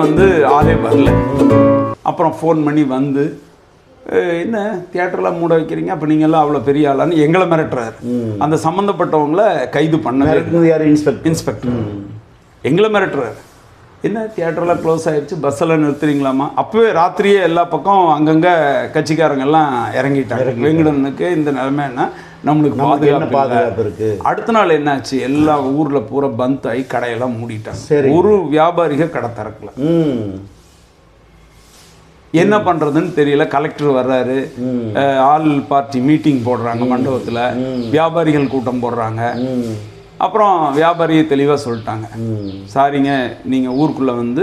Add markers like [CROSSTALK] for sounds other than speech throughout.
வந்து ஆளே வரல. அப்புறம் ஃபோன் பண்ணி வந்து "அஹ், என்ன தியேட்டர்லாம் மூட வைக்கிறீங்க? அப்போ நீங்கள்லாம் அவ்வளோ பெரிய ஆளான்னு எங்களை மிரட்டுறாரு. அந்த சம்மந்தப்பட்டவங்கள கைது. மிரட்டினது யார்? இன்ஸ்பெக்டர். இன்ஸ்பெக்டர். எங்களை மிரட்டுறாரு. என்ன தியேட்டர்லாம் க்ளோஸ் ஆயிடுச்சு பஸ் எல்லாம் நிறுத்துறீங்களாமா அப்பவே ராத்திரியே எல்லா பக்கம் அங்கங்க கட்சிக்காரங்க எல்லாம் இறங்கிட்டாங்க. வெங்கடனுக்கு இந்த நிலைமைன்னா நம்மளுக்கு பாதுகாப்பு. பாதுகாப்பு இருக்கு? அடுத்த நாள் என்னாச்சு? எல்லா ஊர்ல பூரா பந்த் ஆகி கடையெல்லாம் மூடிட்டாங்க. சரி. ஒரு வியாபாரிக கடை திறக்கல. என்ன பண்றதுன்னு தெரியல. கலெக்டர் வர்றாரு. ஆல் பார்ட்டி மீட்டிங் போடுறாங்க மண்டபத்துல. வியாபாரிகள் கூட்டம் போடுறாங்க. அப்புறம் வியாபாரியை தெளிவா சொல்லிட்டாங்க. சாரிங்க நீங்கள் ஊருக்குள்ளே வந்து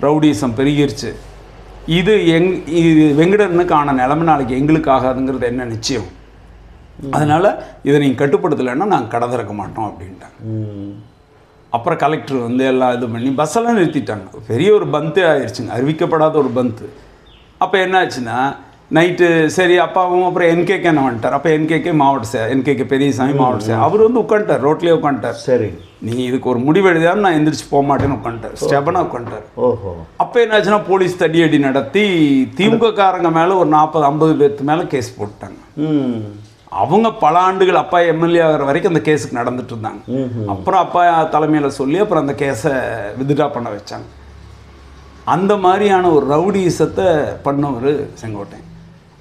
ரவுடிசம் பெருகிருச்சு. இது எங் இது வெங்கடனுக்கு ஆன நிலைமை நாளைக்கு எங்களுக்கு ஆகாதுங்கிறது என்ன நிச்சயம்? அதனால் இதை நீங்கள் கட்டுப்படுத்தலைன்னா நாங்கள் கடை திறக்க மாட்டோம் அப்படின்ட்டாங்க. அப்புறம் கலெக்டர் வந்து எல்லாம் இது பண்ணி பஸ்ஸெல்லாம் நிறுத்திட்டாங்க. பெரிய ஒரு பந்தே ஆயிடுச்சுங்க அறிவிக்கப்படாத ஒரு பந்து. அப்போ என்ன ஆச்சுன்னா நைட்டு சரி அப்பாவும் அப்புறம் என்கேகே என்ன வந்துட்டார். அப்போ என்கேகே மாவட்ட சார் என்கேகே பெரியசாமி மாவட்ட சார் அவர் வந்து உட்காந்துட்டார் ரோட்லேயே உட்காந்துட்டார் சரி. நீ இதுக்கு ஒரு முடிவு எழுதியாலும் நான் எந்திரிச்சு போக மாட்டேன்னு உட்காந்துட்டார் ஸ்டெபனாக உட்காந்துட்டார் ஓஹோ. அப்போ என்னாச்சுன்னா போலீஸ் தடியடி நடத்தி திமுக காரங்க மேலே ஒரு நாற்பது ஐம்பது பேர்த்து மேலே கேஸ் போட்டாங்க அவங்க பல ஆண்டுகள் அப்பா எம்எல்ஏ ஆகிற வரைக்கும் அந்த கேஸுக்கு நடந்துட்டு இருந்தாங்க. அப்புறம் அப்பா தலைமையில் சொல்லி அப்புறம் அந்த கேஸை வித்ட்ரா பண்ண வச்சாங்க. அந்த மாதிரியான ஒரு ரவுடிசத்தை பண்ணவர் செங்கோட்டையன்.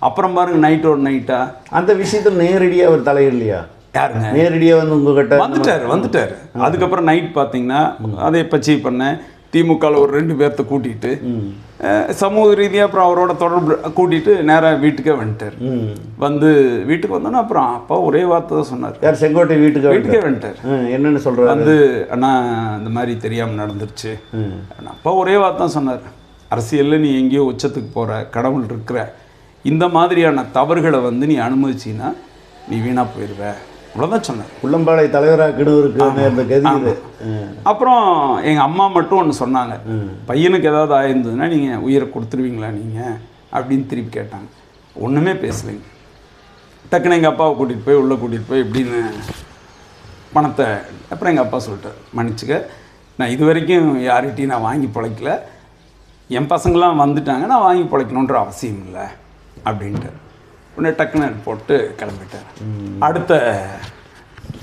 அப்புறம் பாருங்க நைட் ஒரு நைட்டா அந்த விஷயத்துல நேரடியா அவர் தலையிடலையா? யாருங்க? நேரடியா வந்து உங்ககிட்ட வந்துட்டாரு வந்துட்டாரு. அதுக்கப்புறம் நைட் பார்த்தீங்கன்னா அதே பச்சி பண்ண திமுகவில் ஒரு ரெண்டு பேர்த்த கூட்டிட்டு அஹ், சமூக ரீதியாக அப்புறம் அவரோட தொடர்பு கூட்டிட்டு நேராக வீட்டுக்கே வந்துட்டார். வந்து வீட்டுக்கு வந்தோன்னே அப்புறம் அப்பா ஒரே வார்த்தை தான் சொன்னார். யார் செங்கோட்டை வீட்டுக்கு வீட்டுக்கே வந்துட்டார். என்னன்னு சொல்றாரு? வந்து அண்ணா இந்த மாதிரி தெரியாமல் நடந்துருச்சு. அப்பா ஒரே வார்த்தை தான் சொன்னார். அரசியலில் நீ எங்கேயோ உச்சத்துக்கு போகிற கடவுள் இருக்கிற இந்த மாதிரியான தவறுகளை வந்து நீ அனுமதிச்சின்னா நீ வீணாக போயிடுவ தலைவராக்கணுவருக்கு நேர்ந்த கதி இது. ம். அப்புறம் எங்கள் அம்மா மட்டும் ஒன்று சொன்னாங்க. பையனுக்கு ஏதாவது ஆயிருந்ததுன்னா நீங்கள் உயிரை கொடுத்துருவீங்களா நீங்கள் அப்படின்னு திருப்பி கேட்டாங்க. ஒன்றுமே பேசலைங்க. டக்குன்னு எங்கள் அப்பாவை கூட்டிகிட்டு போய் உள்ளே கூட்டிகிட்டு போய் இப்படின்னு பணத்தை அப்புறம் எங்கள் அப்பா சொல்லிட்டார். மன்னிச்சுக்க நான் இது வரைக்கும் யார்கிட்டையும் நான் வாங்கி பிழைக்கல. என் பசங்களாம் வந்துட்டாங்க நான் வாங்கி பிழைக்கணுன்ற அவசியம் இல்லை. அப்படின்ட்டு உடனே டக்குன்னு போட்டு கிளம்பிட்டார். அடுத்த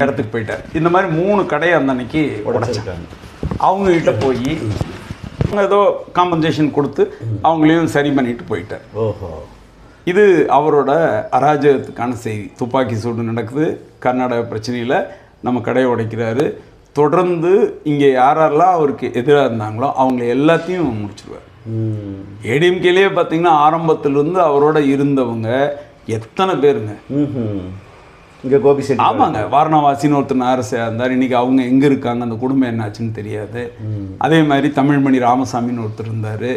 இடத்துக்கு போயிட்டார். இந்த மாதிரி மூணு கடையை அந்த அன்னைக்கு உடைச்சிருக்காங்க. அவங்ககிட்ட போய் அவங்க ஏதோ காம்பன்சேஷன் கொடுத்து அவங்களையும் சரி பண்ணிட்டு போயிட்டார். ஓஹோ. இது அவரோட அராஜகத்துக்கான செய்தி. துப்பாக்கி சூடு நடக்குது. கர்நாடக பிரச்சனையில் நம்ம கடையை உடைக்கிறாரு. தொடர்ந்து இங்கே யாரெல்லாம் அவருக்கு எதிராக இருந்தாங்களோ அவங்கள எல்லாத்தையும் முடிச்சிருவார். ஏடிஎம்கேலேயே பார்த்தீங்கன்னா ஆரம்பத்திலிருந்து அவரோட இருந்தவங்க எத்தனை பேருங்க. இங்க கோபி செட்டி ஆமாங்க. வாரணாவாசின்னு ஒருத்தர் நாரசையாக இருந்தார். இன்னைக்கு அவங்க எங்கே இருக்காங்க? அந்த குடும்பம் என்னாச்சுன்னு தெரியாது. அதே மாதிரி தமிழ்மணி ராமசாமின்னு ஒருத்தர் இருந்தார்.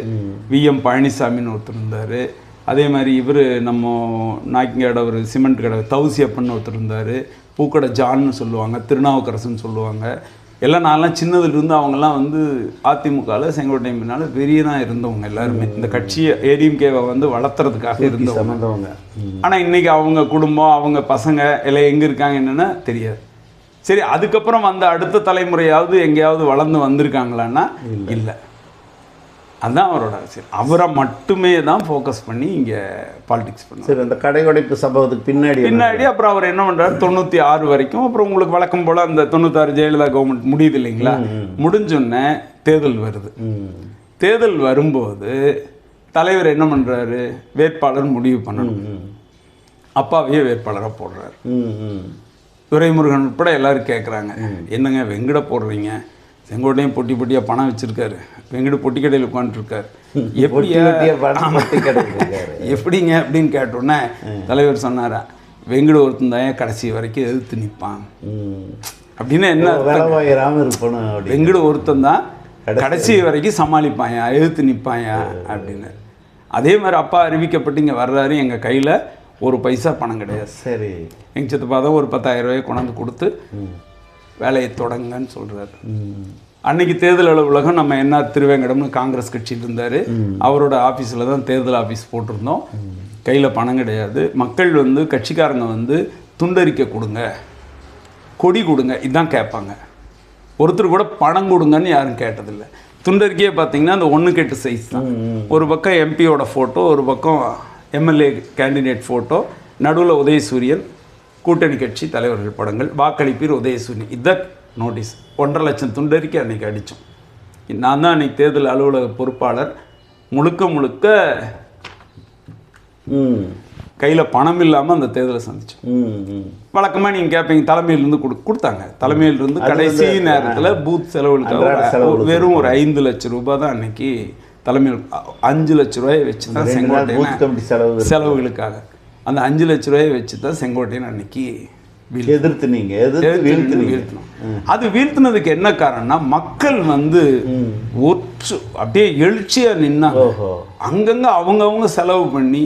விஎம் பழனிசாமின்னு ஒருத்தர் இருந்தார். அதே மாதிரி இவர் நம்ம நாய்க்கங்காட ஒரு சிமெண்ட் கடை தௌசியப்பன்னு ஒருத்தர் இருந்தார். பூக்கடை ஜான்னு சொல்லுவாங்க திருநாவுக்கரசுன்னு சொல்லுவாங்க. எல்லாம் நான்லாம் சின்னதுலேருந்து அவங்கெல்லாம் வந்து அதிமுகவில் செங்கோட்டையன் பின்னால் பெரியதாக இருந்தவங்க எல்லாருமே. இந்த கட்சியை ஏடிஎம்கேவை வந்து வளர்த்துறதுக்காக இருந்தவங்க. ஆனால் இன்னைக்கு அவங்க குடும்பம் அவங்க பசங்க எல்லாம் எங்கே இருக்காங்க என்னன்னா தெரியாது. சரி அதுக்கப்புறம் வந்த அடுத்த தலைமுறையாவது எங்கேயாவது வளர்ந்து வந்திருக்காங்களான்னா இல்லை. அதுதான் அவரோட அரசியல். அவரை மட்டுமே தான் ஃபோக்கஸ் பண்ணி இங்கே பாலிடிக்ஸ் பண்ணுவார். சரி அந்த கடை உடைப்பு சம்பவத்துக்கு பின்னாடி? பின்னாடி அப்புறம் அவர் என்ன பண்றாரு? தொண்ணூற்றி ஆறு வரைக்கும் அப்புறம் உங்களுக்கு வழக்கம் போல் அந்த தொண்ணூத்தாறு ஜெயலலிதா கவர்மெண்ட் முடியுது இல்லைங்களா? முடிஞ்சோடனே தேர்தல் வருது. தேர்தல் வரும்போது தலைவர் என்ன பண்ணுறாரு வேட்பாளர் முடிவு பண்ணணும். அப்பாவையே வேட்பாளராக போடுறாரு. துரைமுருகன் உட்பட எல்லாரும் கேட்குறாங்க என்னங்க வெங்கட போடுறீங்க? செங்கோட்டையும் பொட்டி பொட்டியாக பணம் வச்சிருக்காரு. வெங்கட பொட்டி கடையில் உட்காந்துருக்காரு [LAUGHS] கிடைச்சிருக்காரு [LAUGHS] எப்படிங்க அப்படின்னு கேட்டோன்னே தலைவர் சொன்னாரா வெங்கட ஒருத்தன் தான் கடைசி வரைக்கும் எதிர்த்து நிற்பான்? அப்படின்னு என்ன அர்த்தம்? வேலைவாயிராம இருக்கணும் அப்படி. வெங்கட ஒருத்தன் தான் கடைசி வரைக்கும். சமாளிப்பாயா எதிர்த்து நிற்பாயா அப்படின்னு. அதே மாதிரி அப்பா அறிவிக்கப்பட்டு இங்கே வர்றாரு எங்கள் கையில் ஒரு பைசா பணம் கிடையாது. சரி. எங்கள் சித்தப்பா தான் ஒரு பத்தாயிரம் ரூபாய் கொண்டாந்து கொடுத்து வேலையை தொடங்குங்கன்னு சொல்கிறாரு அன்னைக்கு தேர்தல் அலுவலகம் நம்ம என்ன திருவேங்கடம்னு காங்கிரஸ் கட்சியில் இருந்தார். அவரோட ஆஃபீஸில் தான் தேர்தல் ஆஃபீஸ் போட்டிருந்தோம். கையில் பணம் கிடையாது. மக்கள் வந்து கட்சிக்காரங்க வந்து துண்டறிக்கை கொடுங்க. கொடி கொடுங்க. இதுதான் கேட்பாங்க. ஒருத்தர் கூட பணம் கொடுங்கன்னு யாரும் கேட்டதில்லை. துண்டறிக்கையே பார்த்தீங்கன்னா அந்த ஒன்று கெட்டு சைஸ் தான். ஒரு பக்கம் எம்பியோட ஃபோட்டோ ஒரு பக்கம் எம்எல்ஏ கேண்டிடேட் ஃபோட்டோ நடுவில் உதயசூரியன் கூட்டணி கட்சி தலைவர்கள் படங்கள் வாக்களிப்பீர் உதயசூரியன் இதான் நோட்டீஸ். ஒன்றரை லட்சம் துண்டறிக்கை அன்னைக்கு அடித்தோம் நான் தான் அன்னைக்கு தேர்தல் அலுவலக பொறுப்பாளர். முழுக்க முழுக்க கையில் பணம் இல்லாமல் அந்த தேர்தலை சந்தித்தோம் வழக்கமாக நீங்கள் கேட்பீங்க தலைமையிலிருந்து கொடு கொடுத்தாங்க. தலைமையிலிருந்து கடைசி நேரத்தில் பூத் செலவுகளுக்கு வெறும் ஒரு ஐந்து லட்சம் ரூபாய் தான் அன்னைக்கு தலைமையில் அஞ்சு லட்ச ரூபாயை வச்சு தான் செலவு செலவுகளுக்காக. அந்த அஞ்சு லட்ச ரூபாயை வச்சு தான் செங்கோட்டையன் அன்னைக்கு எதிர்த்து நீங்க எதிர்த்து வீழ்த்தினோம். அது வீழ்த்தினதுக்கு என்ன காரணம்னா மக்கள் வந்து ஒற்று அப்படியே எழுச்சியா நின்னாங்க. அங்கங்க அவங்கவங்க செலவு பண்ணி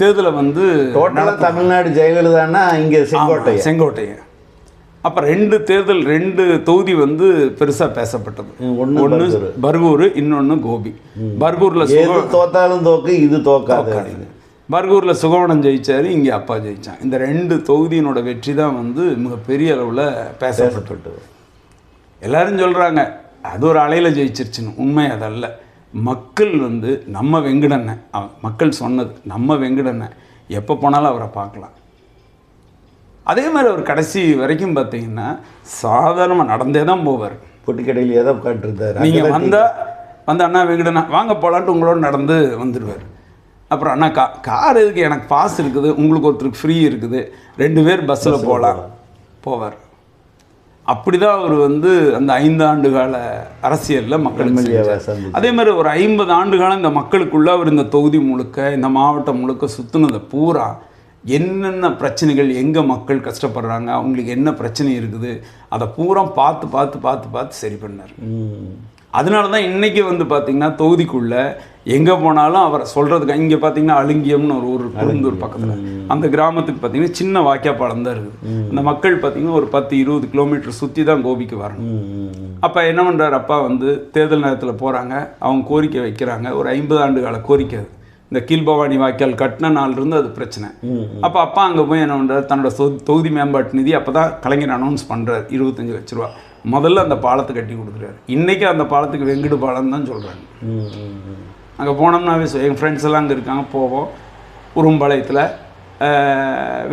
தேர்தலை வந்து டோட்டலா தமிழ்நாடு ஜெயலலிதான்னா இங்க செங்கோட்டை செங்கோட்டையன் அப்ப ரெண்டு தேர்தல் ரெண்டு தொகுதி வந்து பெருசா பேசப்பட்டது. ஒன்று பர்கூர். இன்னொன்னு கோபி. பர்கூர்ல தோத்தாலும் தோக்கு இது தோக்காது. பர்கூர்ல சுகவனம் ஜெயிச்சாரு இங்க அப்பா ஜெயிச்சான். இந்த ரெண்டு தொகுதியினோட வெற்றி தான் வந்து மிகப்பெரிய அளவுல பேசப்பட்டது. எல்லாரும் சொல்றாங்க அது ஒரு அலையில ஜெயிச்சிருச்சுன்னு. உண்மை அதல்ல. மக்கள் வந்து நம்ம வெங்கடண்ணன் அவ- மக்கள் சொன்னது நம்ம வெங்கடண்ணன் எப்போ போனாலும் அவரை பார்க்கலாம். அதே மாதிரி அவர் கடைசி வரைக்கும் பார்த்தீங்கன்னா சாதாரணமாக நடந்தே தான் போவார். பொட்டிக்கடையில் ஏதோ உட்காந்துருந்தாரு நீங்கள் வந்தா வந்து அண்ணா வெங்கடண்ணா வாங்க போகலான்ட்டு உங்களோட நடந்து வந்துடுவார் அப்புறம் அண்ணா கா கார் எதுக்கு? எனக்கு பாஸ் இருக்குது. உங்களுக்கு ஒருத்தருக்கு ஃப்ரீ இருக்குது. ரெண்டு பேர் பஸ்ஸில் போகலாம் போவார். அப்படி தான் அவர் வந்து அந்த ஐந்து ஆண்டு கால அரசியலில். சந்திச்சு அதே மாதிரி ஒரு ஐம்பது ஆண்டு காலம் இந்த மக்களுக்குள்ள அவர் இந்த தொகுதி முழுக்க இந்த மாவட்டம் முழுக்க சுற்றுனதை பூரா என்னென்ன பிரச்சனைகள் எங்கே மக்கள் கஷ்டப்படுறாங்க அவங்களுக்கு என்ன பிரச்சனை இருக்குது அதை பூரா பார்த்து பார்த்து பார்த்து பார்த்து சரி பண்ணார். அதனால தான் இன்னைக்கு வந்து பார்த்தீங்கன்னா தொகுதிக்குள்ள எங்கே போனாலும் அவரை சொல்கிறதுக்கு இங்கே பார்த்தீங்கன்னா அலுங்கியம்னு ஒரு ஊர் குழுந்தூர் பக்கத்தில். அந்த கிராமத்துக்கு பார்த்தீங்கன்னா சின்ன வாய்க்காப்பாலம் தான் இருக்குது. அந்த மக்கள் பார்த்தீங்கன்னா ஒரு பத்து இருபது கிலோமீட்டர் சுற்றி தான் கோபிக்கு வரணும். அப்போ என்ன பண்ணுறாரு அப்பா வந்து தேர்தல் நேரத்தில் போகிறாங்க அவங்க கோரிக்கை வைக்கிறாங்க. ஒரு ஐம்பது ஆண்டு கால கோரிக்கை அது. இந்த கீழ்பவானி வாய்க்கால் கட்டின நாள்லேருந்து அது பிரச்சனை. அப்போ அப்பா அங்கே போய் என்ன பண்ணுறாரு தன்னோட சொ- தொகுதி மேம்பாட்டு நிதி அப்போ தான் கலைஞர் அனௌன்ஸ் பண்ணுறாரு இருபத்தஞ்சு லட்ச ரூபா. முதல்ல அந்த பாலத்தை கட்டி கொடுக்குறாரு இன்றைக்கி அந்த பாலத்துக்கு வெங்குடு பாலம் தான் சொல்கிறாங்க அங்கே போனோம்னாவே என் எங்கள் ஃப்ரெண்ட்ஸ் எல்லாம் அங்கே இருக்காங்க போவோம். உரும்பாளையத்தில்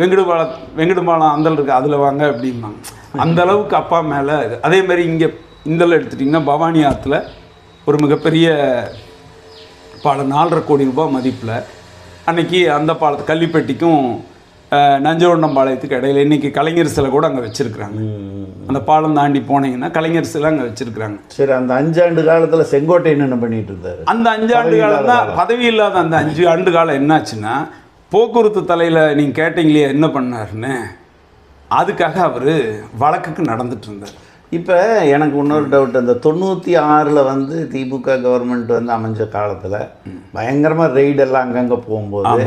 வெங்கடுபாலம் வெங்கடுபாலம் அந்தல் இருக்குது அதில் வாங்க அப்படிம்பாங்க. அந்த அளவுக்கு அப்பா மேலே அதே மாதிரி இங்கே இந்தல எடுத்துட்டிங்கன்னா பவானி ஆற்றுல ஒரு மிகப்பெரிய பாலம் நாலரை கோடி ரூபாய் மதிப்பில் அன்னைக்கு அந்த பாலத்து கள்ளிப்பட்டிக்கும் அஹ், நஞ்சவண்டம்பாளையத்துக்கு இடையில இன்னைக்கு கலைஞர் சிலை கூட அங்கே வச்சுருக்குறாங்க. அந்த பாலம் தாண்டி போனீங்கன்னா கலைஞர் சிலை அங்கே வச்சுருக்குறாங்க. சரி அந்த அஞ்சாண்டு காலத்துல செங்கோட்டையன் என்ன பண்ணிட்டு இருந்தாரு அந்த அஞ்சு ஆண்டு காலம். தான் பதவி இல்லாத அந்த அஞ்சு ஆண்டு காலம் என்னாச்சுன்னா போக்குவரத்து தலையில் நீங்கள் கேட்டீங்களே என்ன பண்ணாருன்னு அதுக்காக அவர் வழக்குக்கு நடந்துட்டு இருந்தார் இப்போ எனக்கு இன்னொரு டவுட் அந்த தொண்ணூற்றி ஆறில் வந்து திமுக கவர்மெண்ட் வந்து அமைஞ்ச காலத்தில் பயங்கரமாக ரெய்டெல்லாம் அங்கங்கே போகும்போது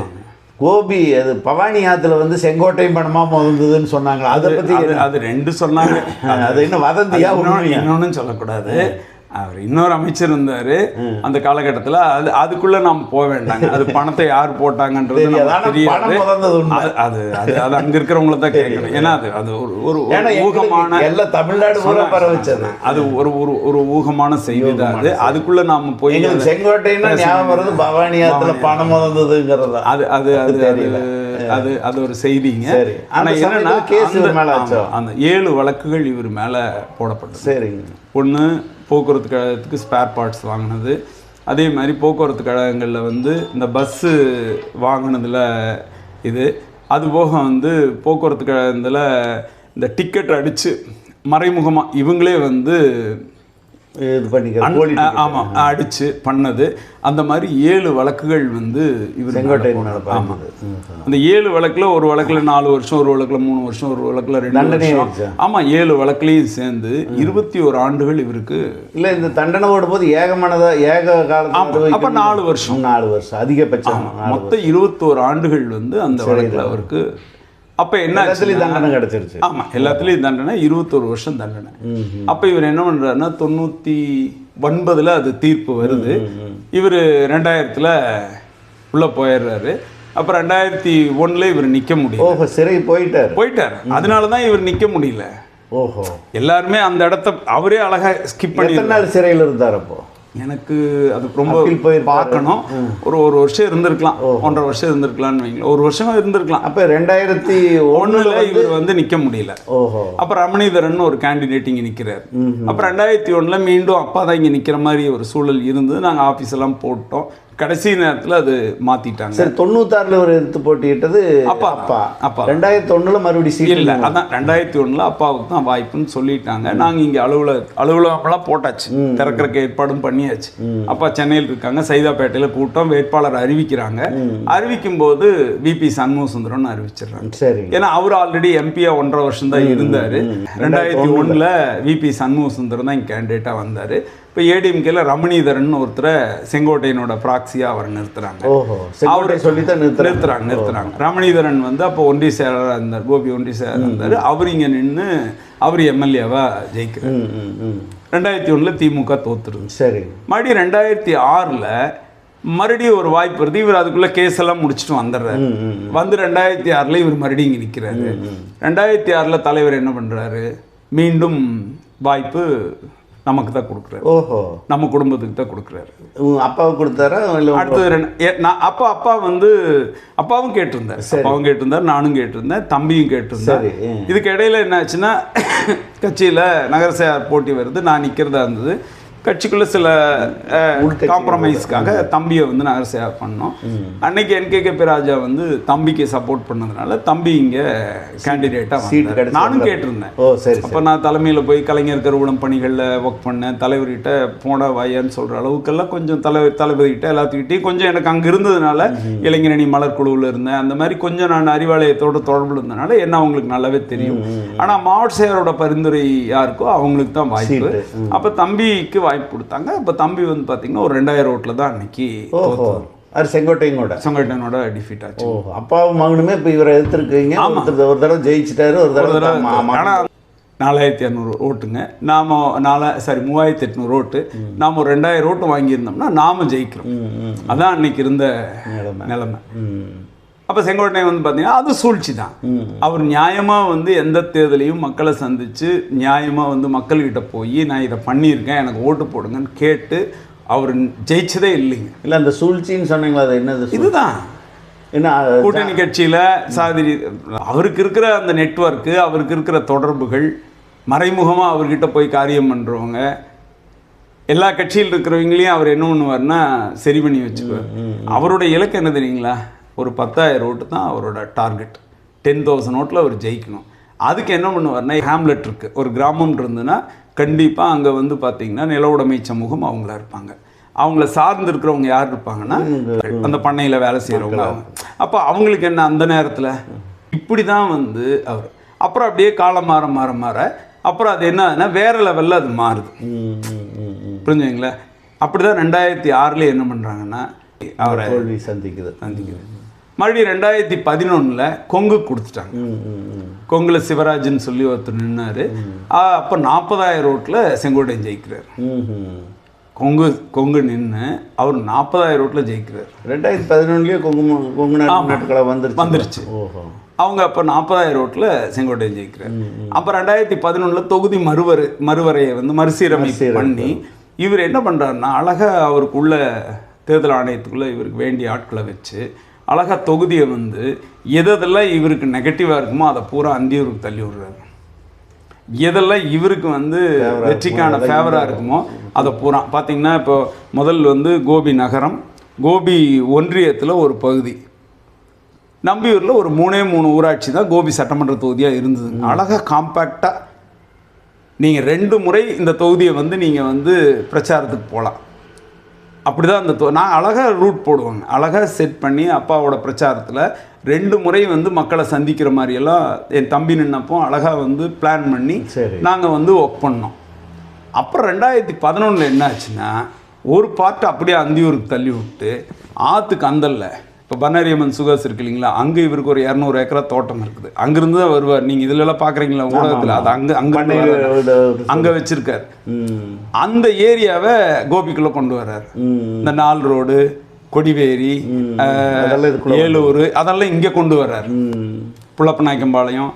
கோபி அது பவானி ஆற்றுல வந்து செங்கோட்டை பணமா முதந்ததுன்னு சொன்னாங்களா? அதை பற்றி அது ரெண்டு சொன்னாங்க. அது என்ன வதந்தியா? இன்னொன்னு சொல்லக்கூடாது. அவர் இன்னொரு அமைச்சர் இருந்தாரு. அந்த காலகட்டத்தில் அது அதுக்குள்ள நாம் போக வேண்டாங்க. அது பணத்தை யார் போட்டாங்கன்றது தெரியாது. அது அது அது அங்க இருக்கிறவங்கள தான் கேட்கணும். ஏன்னா அது அது ஒரு ஒரு ஊகமான எல்லாம் தமிழ்நாடு அது ஒரு ஒரு ஒரு ஊகமான செய்தி தான் அது. அதுக்குள்ள நாம போய் செங்கோட்டைன்னா ஞாபகம் வருது பவானி ஆற்றுல பணம் முதந்ததுங்கிறதா அது அது அது அது அது அது ஒரு செய்திங்க. சரி. ஆனா அந்த என்னன்னா இவர் மேல அந்த ஏழு வழக்குகள் இவர் மேல போடப்பட்டது. சரிங்க. ஒன்று போக்குவரத்து கழகத்துக்கு ஸ்பேர் பார்ட்ஸ் வாங்கினது. அதே மாதிரி போக்குவரத்து கழகங்களில் வந்து இந்த பஸ்ஸு வாங்கினதில் இது. அது போக வந்து போக்குவரத்து கழகத்தில் இந்த டிக்கெட் அடித்து மறைமுகமாக இவங்களே வந்து இது பண்ணிக்கிறேன் போலி ஆமாம் அடித்து பண்ணது. அந்த மாதிரி ஏழு வழக்குகள் வந்து இவர் செங்கோட்டையன் போட்டாங்க. மேலே ஆமா. பார்த்தது அந்த ஏழு வழக்குல ஒரு வழக்குல நாலு வருஷம் ஒரு வழக்குல மூணு வருஷம் ஒரு வழக்குல ரெண்டு வருஷம். ஆயிடுச்சா? ஆமா ஏழு வழக்குலையும் சேர்ந்து இருபத்தி ஒரு ஆண்டுகள் இவருக்கு இல்லை இந்த தண்டனை ஓடும்போது ஏகமானதா ஏக காலத்தில் அப்ப நாலு வருஷம். நாலு வருஷம் அதிகபட்சம் மொத்தம் இருபத்தோரு ஆண்டுகள் வந்து அந்த வழக்குல அவருக்கு அப்ப என்ன எல்லாத்துலேயும் தண்டனை கிடச்சிருச்சு. ஆமா எல்லாத்துலயும் தண்டனை இருபத்தோரு வருஷம் தண்டனை. அப்ப இவர் என்ன பண்றாருன்னா தொண்ணூத்தி ஒன்பதுல அது தீர்ப்பு வருது. இவர் ரெண்டாயிரத்துல உள்ள போயிடுறாரு. அப்ப ரெண்டாயிரத்தி ஒண்ணுல இவர் நிக்க முடியல. ஓஹோ சிறை போயிட்டார். போயிட்டாரு. அதனால தான் இவர் நிக்க முடியல. ஓஹோ. எல்லாருமே அந்த இடத்த அவரே அழகா ஸ்கிப் பண்ணி நாள் சிறையில் இருந்தார் அப்போ? எனக்கு அது ரொம்ப. பார்க்கணும். ஒரு ஒரு வருஷம் இருந்திருக்கலாம். ஒன்றரை வருஷம் இருந்திருக்கலாம்னு வைங்களேன். ஒரு வருஷம் இருந்திருக்கலாம். அப்ப ரெண்டாயிரத்தி ஒண்ணுல இவர் வந்து நிக்க முடியல. ஓஹோ. அப்ப ரமணிதரன் ஒரு கேண்டிடேட் இங்க நிக்கிறார். அப்ப ரெண்டாயிரத்தி ஒண்ணுல மீண்டும் அப்பா தான் இங்க நிக்கிற மாதிரி ஒரு சூழல் இருந்து நாங்க ஆபீஸ் எல்லாம் போட்டோம். கடைசி நேரத்துல அது மாத்திட்டாங்க. சரி தொண்ணூத்தாறுல ஒரு எடுத்து போட்டியிட்டது அப்பா. அப்பா. அப்பா. ரெண்டாயிரத்தி ஒண்ணுல மறுபடியும் சீட் இல்ல அதான் ரெண்டாயிரத்தி ஒண்ணுல அப்பாவுக்கு தான் வாய்ப்புன்னு சொல்லிட்டாங்க. நாங்க இங்க அலுவலக அலுவலகம்லாம் போட்டாச்சு. திறக்கறக்கு ஏற்பாடும் பண்ணியாச்சு. அப்பா சென்னையில் இருக்காங்க சைதாப்பேட்டையில கூட்டம் வேட்பாளர் அறிவிக்கிறாங்க. அறிவிக்கும் போது விபி சண்முக சுந்தரம்னு அறிவிச்சிடுறாங்க. சரி. ஏன்னா அவர் ஆல்ரெடி எம்பியா ஒன்றரை வருஷம் தான் இருந்தாரு. ரெண்டாயிரத்தி ஒண்ணுல விபி சண்முக சுந்தரம் தான் இங்க கேண்டிடேட்டா வந்தாரு. இப்போ ஏடிஎம்கேல ரமணிதரன் ஒருத்தரை செங்கோட்டையனோட ப்ராக்சியா அவர் நிறுத்துறாங்க. செங்கோட்டை சொல்லித்தான் நிறுத்துறாங்க. நிறுத்துறாங்க ரமணிதரன் வந்து அப்போ ஒன்றிய செயலராக இருந்தார் கோபி ஒன்றிய செயலராக இருந்தார். அவர் இங்கே நின்று அவர் எம்எல்ஏவா ஜெயிக்கிறார். ரெண்டாயிரத்தி ஒண்ணுல திமுக தோத்துருது சரி. மறுபடியும் ரெண்டாயிரத்தி ஆறில் மறுபடியும் ஒரு வாய்ப்பு வருது. இவர் அதுக்குள்ள கேஸ் எல்லாம் முடிச்சுட்டு வந்துடுறாரு. வந்து ரெண்டாயிரத்தி ஆறில் இவர் மறுபடியும் இங்கே நிற்கிறாரு ரெண்டாயிரத்தி ஆறில் தலைவர் என்ன பண்ணுறாரு மீண்டும் வாய்ப்பு நமக்கு தான் கொடுக்குறாரு. ஓஹோ. நம்ம குடும்பத்துக்கு தான் கொடுக்குறாரு அப்பாவுக்கு கொடுத்தாரா அடுத்தது ரெண்டு நான் அப்பா அப்பா வந்து அப்பாவும் கேட்டிருந்தார். அப்பாவும் கேட்டிருந்தார் நானும் கேட்டிருந்தேன் தம்பியும் கேட்டிருந்தேன். இதுக்கு இடையில என்ன ஆச்சுன்னா கட்சியில் நகரசேர் போட்டி வருது நான் நிற்கிறதா இருந்தது. கட்சிக்குள்ள சில காம்ப்ரமைஸ்க்காக தம்பியை வந்து நகரசேர் பண்ணோம். அன்னைக்கு என்கே ராஜா வந்து தம்பிக்கு சப்போர்ட் பண்ணதுனால தம்பி இங்க கேண்டிடேட்டா. நானும் கேட்டிருந்தேன். சரி அப்போ நான் தலைமையில் போய் கலைஞர் கருவூலம் பணிகளில் ஒர்க் பண்ணேன். தலைவர்கிட்ட போன வாயான்னு சொல்கிற அளவுக்கெல்லாம் கொஞ்சம் தலைவர் தளபதிகிட்ட எல்லாத்துக்கிட்டையும் கொஞ்சம் எனக்கு அங்கே இருந்ததுனால இளைஞரணி மலர் குழுவில் இருந்தேன். அந்த மாதிரி கொஞ்சம் நான் அறிவாலயத்தோட தொடர்பு இருந்தனால என்ன அவங்களுக்கு நல்லாவே தெரியும். ஆனால் மாவட்ட செயலரோட பரிந்துரை யாருக்கோ அவங்களுக்கு தான் வாய்ப்பு. அப்போ தம்பிக்கு வாய்ப்பு கொடுத்தாங்க. அப்போ தம்பி வந்து பார்த்தீங்கன்னா ஒரு ரெண்டாயிரம் ஓட்டில் தான் அன்னைக்கு ஓஹோ. அது செங்கோட்டையும் கூட செங்கோட்டையனோட டிஃபீட் ஆச்சு. ஓஹோ அப்பாவும் மகனுமே இப்போ இவரை எடுத்துருக்கீங்க ஒருத்தர் ஒரு தடவை ஜெயிச்சிட்டாரு ஒரு தடவை ஆனால் நாலாயிரத்தி இரநூறு ஓட்டுங்க. நாம நாலா சாரி மூவாயிரத்தி எட்நூறு ஓட்டு. நாம ஒரு ரெண்டாயிரம் ஓட்டு வாங்கியிருந்தோம்னா நாம ஜெயிக்கிறோம். அதான் அன்னைக்கு இருந்த நிலைமை. அப்போ செங்கோட்டை வந்து பார்த்தீங்கன்னா அது சூழ்ச்சி தான் அவர் நியாயமாக வந்து எந்த தேர்தலையும் மக்களை சந்தித்து நியாயமாக வந்து மக்கள்கிட்ட போய் நான் இதை பண்ணியிருக்கேன் எனக்கு ஓட்டு போடுங்கன்னு கேட்டு அவர் ஜெயிச்சதே இல்லைங்க. இல்ல அந்த சூழ்ச்சின்னு சொன்னீங்களா அது என்னது? இதுதான். என்ன கூட்டணி கட்சியில் சாதி அவருக்கு இருக்கிற அந்த நெட்வொர்க்கு அவருக்கு இருக்கிற தொடர்புகள் மறைமுகமாக அவர்கிட்ட போய் காரியம் பண்ணுறவங்க எல்லா கட்சியில் இருக்கிறவங்களையும் அவர் என்ன பண்ணுவார்னா சரி பண்ணி வச்சுக்குவார். அவரோட இலக்கு என்ன தெரியுங்களா? ஒரு பத்தாயிரம் ஓட்டு தான் அவரோட டார்கெட். டென் தௌசண்ட் ஓட்டில் அவர் ஜெயிக்கணும். அதுக்கு என்ன பண்ணுவார்னா ஹேம்லெட் இருக்குது ஒரு கிராமம் இருந்ததுன்னா கண்டிப்பாக அங்கே வந்து பார்த்தீங்கன்னா நில உடைமை சமூகம் அவங்களா இருப்பாங்க. அவங்கள சார்ந்து இருக்கிறவங்க யார் இருப்பாங்கன்னா அந்த பண்ணையில் வேலை செய்கிறவங்க அப்போ அவங்களுக்கு என்ன அந்த நேரத்தில்? இப்படி தான் வந்து அவர். அப்புறம் அப்படியே காலம் மாற மாற மாற அப்புறம் அது என்ன ஆகுதுன்னா வேற லெவலில் அது மாறுது. புரிஞ்சுங்களா அப்படி தான் ரெண்டாயிரத்தி ஆறில் என்ன பண்ணுறாங்கன்னா அவரை சந்திக்குது. சந்திக்கிறது மறுபடியும் ரெண்டாயிரத்தி பதினொன்றில் கொங்கு கொடுத்துட்டாங்க. கொங்குல சிவராஜன் சொல்லி ஒருத்தர் நின்னாரு. அப்போ நாற்பதாயிரம் ரோட்டில் செங்கோட்டையன் ஜெயிக்கிறார். கொங்கு கொங்கு நின்று அவர் நாற்பதாயிரம் ரோட்டில் ஜெயிக்கிறார். ரெண்டாயிரத்தி பதினொன்றுலயே கொங்கு கொங்கு நாட்டு நாட்டுக்களை வந்துருச்சு. வந்துருச்சு. அவங்க அப்போ நாற்பதாயிரம் ரோட்டில் செங்கோட்டையன் ஜெயிக்கிறார். அப்போ ரெண்டாயிரத்தி பதினொன்றில் தொகுதி மறுவரை மறுவரையை வந்து மறுசீரமைப்பு பண்ணி இவர் என்ன பண்ணுறாருன்னா அழகாக அவருக்குள்ள தேர்தல் ஆணையத்துக்குள்ளே இவருக்கு வேண்டிய ஆட்களை வச்சு அழகாக தொகுதியை வந்து எதெல்லாம் இவருக்கு நெகட்டிவாக இருக்குமோ அதை பூரா அந்தியூருக்கு தள்ளி விடுறாரு. எதெல்லாம் இவருக்கு வந்து வெற்றிக்கான ஃபேவராக இருக்குமோ அதை பூரா. பார்த்தீங்கன்னா இப்போ முதல் வந்து கோபி நகரம். கோபி ஒன்றியத்தில் ஒரு பகுதி. நம்பியூரில் ஒரு மூணே மூணு ஊராட்சி தான் கோபி சட்டமன்ற தொகுதியாக இருந்தது. அழகாக காம்பேக்டாக நீங்கள் ரெண்டு முறை இந்த தொகுதியை வந்து நீங்கள் வந்து பிரச்சாரத்துக்கு போகலாம் அப்படி தான் அந்த தொ- நான் அழகாக ரூட் போடுவாங்க அழகாக செட் பண்ணி அப்பாவோட பிரச்சாரத்தில் ரெண்டு முறை வந்து மக்களை சந்திக்கிற மாதிரியெல்லாம் என் தம்பி நின்னப்போ அழகாக வந்து பிளான் பண்ணி. நாங்கள் வந்து ஒர்க் பண்ணோம் அப்புறம் ரெண்டாயிரத்தி பதினொன்றில் என்ன ஆச்சுன்னா ஒரு பார்ட் அப்படியே அந்தியூருக்கு தள்ளி விட்டு ஆற்றுக்கு அந்தல்ல இப்போ பன்னாரியம்மன் சுகாஸ் இருக்கு இல்லைங்களா? அங்கே இவருக்கு ஒரு இரநூறு ஏக்கரா தோட்டம் இருக்குது. அங்கேருந்து தான் வருவார். நீங்கள் இதுலலாம் பார்க்குறீங்களா ஊடகத்தில். அது அங்கே அங்கே அங்கே வச்சிருக்காரு. அந்த ஏரியாவை கோபிக்குள்ளே கொண்டு வர்றாரு. இந்த நால் ரோடு கொடிவேரி ஏலூர் அதெல்லாம் இங்கே கொண்டு வர்றாரு. புள்ளப்பநாயக்கம்பாளையம்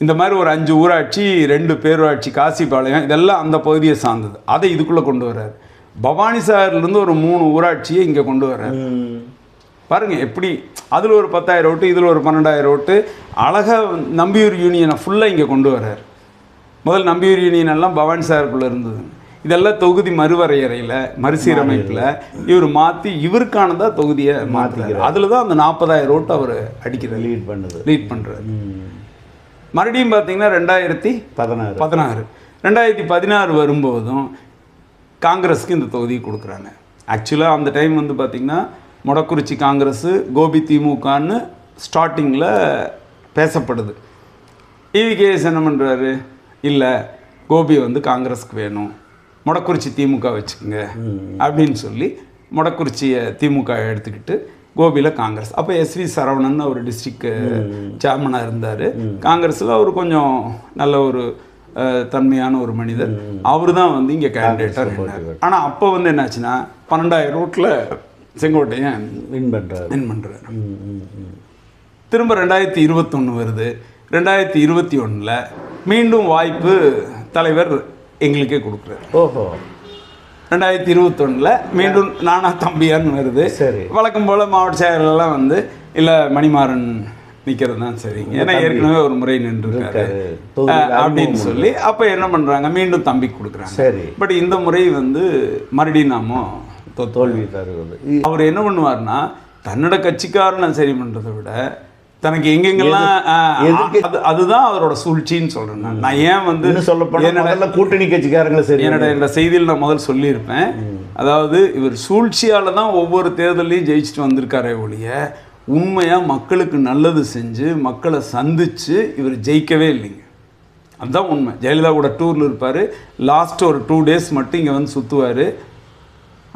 இந்த மாதிரி ஒரு அஞ்சு ஊராட்சி ரெண்டு பேரூராட்சி காசிபாளையம் இதெல்லாம் அந்த பகுதியை சார்ந்தது. அதை இதுக்குள்ளே கொண்டு வர்றாரு. பவானி சாகர்லேருந்து ஒரு மூணு ஊராட்சியை இங்கே கொண்டு வர ம். பாருங்க எப்படி அதில் ஒரு பத்தாயிரம் ஓட்டு இதில் ஒரு பன்னெண்டாயிரம் ஓட்டு அழகாக நம்பியூர் யூனியனை ஃபுல்லாக இங்கே கொண்டு வர்றார். முதல் நம்பியூர் யூனியன் எல்லாம் பவானி சாருக்குள்ளே இருந்தது. இதெல்லாம் தொகுதி மறுவரையறையில் மறுசீரமைப்பில் இவர் மாற்றி இவருக்கானதாக தொகுதியை மாற்றிக்கிறார் அதில் தான் அந்த நாற்பதாயிரம் ஓட்டு அவர் அடிக்கிறார். லீட் பண்ணுது. லீட் பண்ணுறாரு. மறுபடியும் பார்த்தீங்கன்னா ரெண்டாயிரத்தி பதினாறு. பதினாறு. ரெண்டாயிரத்தி பதினாறு வரும்போதும் காங்கிரஸுக்கு இந்த தொகுதியை கொடுக்குறாங்க. ஆக்சுவலாக அந்த டைம் வந்து பார்த்திங்கன்னா மொடக்குறிச்சி காங்கிரஸ் கோபி திமுகன்னு ஸ்டார்டிங்கில் பேசப்படுது. இவிகேஎஸ் என்ன பண்ணுறாரு இல்லை கோபி வந்து காங்கிரஸுக்கு வேணும். மொடக்குறிச்சி திமுக வச்சுக்கோங்க. அப்படின்னு சொல்லி மொடக்குறிச்சியை திமுக எடுத்துக்கிட்டு கோபியில் காங்கிரஸ். அப்போ எஸ்வி சரவணன் அவர் டிஸ்ட்ரிக்ட் சேர்மனாக இருந்தார். காங்கிரஸில் அவர் கொஞ்சம் நல்ல ஒரு தன்மையான ஒரு மனிதர். அவர் தான் வந்து இங்கே கேண்டிடேட்டாக இருந்தார். ஆனால் அப்போ வந்து என்னாச்சுன்னா பன்னெண்டாயிரம் ரோட்டில் செங்கோட்டையன் வின் பண்ணுறாரு வின் பண்ணுறாரு திரும்ப ரெண்டாயிரத்தி இருபத்தொன்று வருது. ரெண்டாயிரத்தி இருபத்தி ஒன்றில் மீண்டும் வாய்ப்பு தலைவர் எங்களுக்கே கொடுக்குறாரு. ஓஹோ. ரெண்டாயிரத்தி இருபத்தொன்னில் மீண்டும் நானா தம்பியான்னு வருது. சரி. வழக்கம் போல் மாவட்ட செயலெல்லாம் வந்து இல்லை மணிமாறன் நிற்கிறது தான் சரி. ஏன்னா ஏற்கனவே ஒரு முறை நின்றுருக்காரு. தொகுதியில அப்படின்னு சொல்லி அப்போ என்ன பண்ணுறாங்க மீண்டும் தம்பிக்கு கொடுக்குறாங்க. சரி. பட் இந்த முறை வந்து மறுபடியும் நாம தோத்து தோல்வி தருவது அவர் என்ன பண்ணுவார்னா தன்னோட கட்சிக்காரனை சரி பண்றதை விட தனக்கு எங்கெங்கெல்லாம் அதுதான் அவரோட சூழ்ச்சின்னு சொல்றேன் நான். ஏன் வந்து சொல்ல என்னோட கூட்டணி கட்சிக்காரங்களை சரி என்னோட என்னோட செய்தியில் நான் முதல் சொல்லியிருப்பேன். அதாவது இவர் சூழ்ச்சியால தான் ஒவ்வொரு தேர்தலையும் ஜெயிச்சுட்டு வந்திருக்காரே ஒழிய உண்மையாக மக்களுக்கு நல்லது செஞ்சு மக்களை சந்திச்சு இவர் ஜெயிக்கவே இல்லைங்க. அதுதான் உண்மை. ஜெயலலிதா கூட டூரில் இருப்பார். லாஸ்ட் ஒரு டூ டேஸ் மட்டும் இங்கே வந்து சுற்றுவார்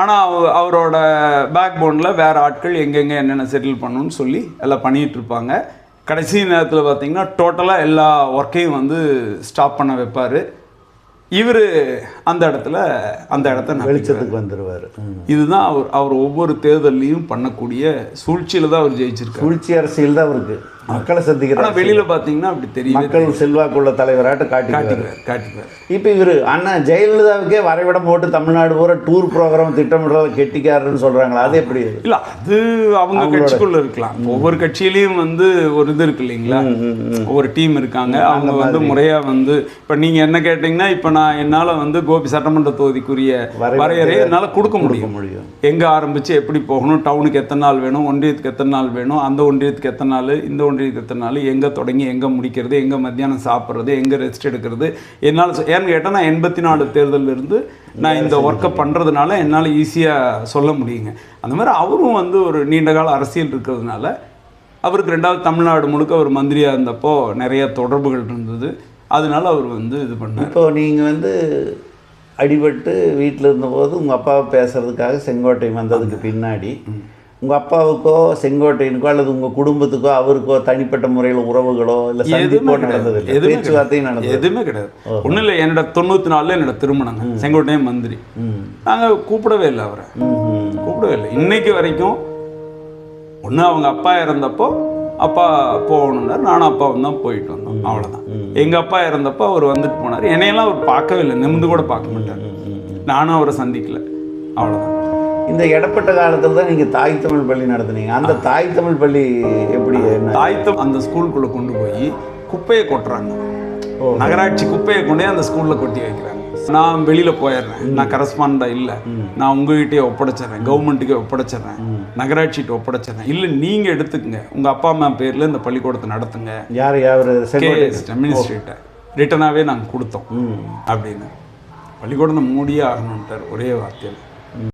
ஆனால் அவரோட பேக் போனில் வேறு ஆட்கள் எங்கெங்கே என்னென்ன செட்டில் பண்ணணும்னு சொல்லி எல்லாம் பண்ணிகிட்டு இருப்பாங்க. கடைசி நேரத்தில் பார்த்தீங்கன்னா டோட்டலாக எல்லா ஒர்க்கையும் வந்து ஸ்டாப் பண்ண வைப்பார். இவர் அந்த இடத்துல அந்த இடத்த. வெளிச்சத்துக்கு வந்துருவாரு. ம். இதுதான் அவர் அவர் ஒவ்வொரு தேர்தல்லையும் பண்ணக்கூடிய சூழ்ச்சியில் தான் அவர் ஜெயிச்சிருக்காரு. சூழ்ச்சி அரசியல் தான் அவருக்கு. மக்களை சந்திக்கிறார் வெளியில் பார்த்தீங்கன்னா அப்படி தெரியவே மக்கள் செல்வாக்குள்ள தலைவராட்ட காட்டிக்கிறார் காட்டிக்கிறார் இப்போ இவர் அண்ணா ஜெயலலிதாவுக்கே வரைபடம் போட்டு தமிழ்நாடு பூரா டூர் ப்ரோக்ராம் திட்டமிடுறத கெட்டிக்காரன்னு சொல்றாங்களா? அது எப்படி இல்ல அது அவங்க கட்சிக்குள்ள இருக்கலாம். ஒவ்வொரு கட்சியிலயும் வந்து ஒரு இது இருக்கு இல்லைங்களா? ஒவ்வொரு டீம் இருக்காங்க. அவங்க வந்து முறையா வந்து இப்ப நீங்க என்ன கேட்டீங்கன்னா இப்ப நான் என்னால வந்து கோபி சட்டமன்ற தொகுதிக்குரிய வரைபடத்தை வரையறை என்னால கொடுக்க முடியும். முடியும். எங்க ஆரம்பிச்சு எப்படி போகணும் டவுனுக்கு எத்தனை நாள் வேணும் ஒன்றியத்துக்கு எத்தனை நாள் வேணும் அந்த ஒன்றியத்துக்கு எத்தனை நாள் இந்த நாள் எங்க தொடங்கி எங்க முடிக்கிறது எங்க மத்தியானம் சாப்பிட்றது எங்க ரெஸ்ட் எடுக்கிறது என்னால் ஏன்னு கேட்டால் நான் எண்பத்தி நாலு தேர்தல்ல இருந்து நான் இந்த ஒர்க்கை பண்ணுறதுனால என்னால் ஈஸியாக சொல்ல முடியுங்க. அந்த மாதிரி அவரும் வந்து ஒரு நீண்ட கால அரசியல் இருக்கிறதுனால அவருக்கு ரெண்டாவது தமிழ்நாடு முழுக்க அவர் மந்திரியாக இருந்தப்போ நிறைய தொடர்புகள் இருந்தது. அதனால அவர் வந்து இது பண்ணார். இப்போ நீங்கள் வந்து அடிபட்டு வீட்டில் இருந்தபோது உங்கள் அப்பாவை பேசுறதுக்காக செங்கோட்டை வந்ததுக்கு பின்னாடி உங்கள் அப்பாவுக்கோ செங்கோட்டையனுக்கோ அல்லது உங்கள் குடும்பத்துக்கோ அவருக்கோ தனிப்பட்ட முறையில் உறவுகளோ இல்லை சந்திப்போ நடந்தது எதுவுமே பேச்சுவார்த்தையும். நடந்தது எதுவுமே கிடையாது. ஒன்றும் இல்லை என்னோட தொண்ணூற்றி நாலில் என்னோட திருமணங்க செங்கோட்டையன் மந்திரி. நாங்கள் கூப்பிடவே இல்லை அவரை. கூப்பிடவே இல்லை. இன்னைக்கு வரைக்கும் ஒன்று அவங்க அப்பா இறந்தப்போ அப்பா போகணுன்னார் நானும் அப்பாவும் தான் போயிட்டு வந்தோம். அவ்வளோதான் எங்கள் அப்பா இறந்தப்போ அவர் வந்துட்டு போனார். என்னையெல்லாம் அவர் பார்க்கவே இல்லை. நிமிந்து கூட பார்க்க மாட்டார். நானும் அவரை சந்திக்கல. அவ்வளோதான் இந்த இடப்பட்ட காலத்தில் தான் நீங்கள் தாய் தமிழ் பள்ளி நடத்துனீங்க. அந்த தாய் தமிழ் பள்ளி எப்படி என்ன? தாய்த்தம் அந்த ஸ்கூலுக்குள்ளே கொண்டு போய் குப்பையை கொட்டுறாங்க. நகராட்சி குப்பையை கொண்டு அந்த ஸ்கூலில் கொட்டி வைக்கிறாங்க. நான் வெளியில் போயிடுறேன். நான் கரஸ்பாண்டாக இல்லை. நான் உங்ககிட்டயே ஒப்படைச்சிடுறேன். கவர்மெண்ட்டுக்கே ஒப்படைச்சிடுறேன். நகராட்சிகிட்ட ஒப்படைச்சிடுறேன். இல்லை நீங்கள் எடுத்துக்கங்க. உங்கள் அப்பா அம்மா பேரில் இந்த பள்ளிக்கூடத்தை நடத்துங்க. யார் யார்? மினிஸ்ட்ரிகிட்ட ரிட்டனாகவே நாங்கள் கொடுத்தோம். அப்படின்னு. பள்ளிக்கூடத்தை மூடியே ஆகணுன்ட்டார் ஒரே வார்த்தையில்.